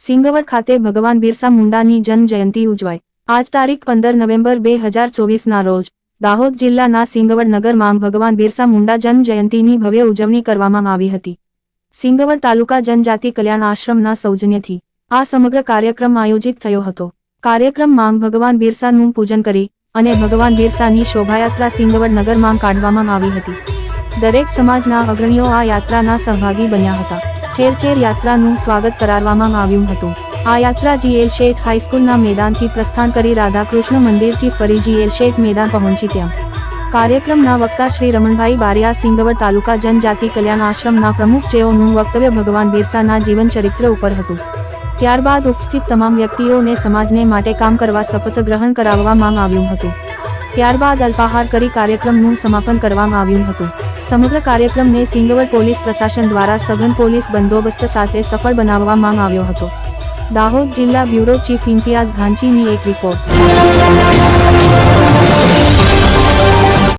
સિંગવડ ખાતે ભગવાન બિરસા મુંડાની જન્મ જયંતિ ઉજવાય. આજ તારીખ પંદર નવેમ્બર બે હજાર ચોવીસના રોજ દાહોદ જિલ્લાના સિંગવડ નગરમાં ભગવાન બિરસા મુંડા જન્મ જયંતિની ભવ્ય ઉજવણી કરવામાં આવી હતી. સિંગવડ તાલુકા જનજાતિ કલ્યાણ આશ્રમના સૌજન્યથી આ સમગ્ર કાર્યક્રમ આયોજિત થયો હતો. કાર્યક્રમમાં ભગવાન બિરસાનું પૂજન કરી અને ભગવાન બિરસાની શોભાયાત્રા સિંગવડ નગરમાં કાઢવામાં આવી હતી. દરેક સમાજના અગ્રણીઓ આ યાત્રાના સહભાગી બન્યા હતા. ઠેર ખેર યાત્રાનું સ્વાગત કરાવવામાં આવ્યું હતું. આ યાત્રા જીએલ શેઠ હાઈસ્કૂલના મેદાનથી પ્રસ્થાન કરી રાધાકૃષ્ણ મંદિરથી ફરી જીએલ શેઠ મેદાન પહોંચી ત્યાં. કાર્યક્રમના વક્તા શ્રી રમણભાઈ બારિયા સિંગવડ તાલુકા જનજાતિ કલ્યાણ આશ્રમના પ્રમુખ જેઓનું વક્તવ્ય ભગવાન બિરસાના જીવન ચરિત્ર ઉપર હતું. ત્યારબાદ ઉપસ્થિત તમામ વ્યક્તિઓને સમાજને માટે કામ કરવા શપથ ગ્રહણ કરાવવામાં આવ્યું હતું. ત્યારબાદ અલ્પાહાર કરી કાર્યક્રમનું સમાપન કરવામાં આવ્યું હતું. સમગ્ર કાર્યક્રમને સિંગવર પોલીસ પ્રશાસન દ્વારા સઘન પોલીસ બંદોબસ્ત સાથે સફળ બનાવવામાં આવ્યો હતો. દાહોદ જિલ્લા બ્યુરો ચીફ ઇમ્તિયાઝ ઘાંચીની એક રિપોર્ટ.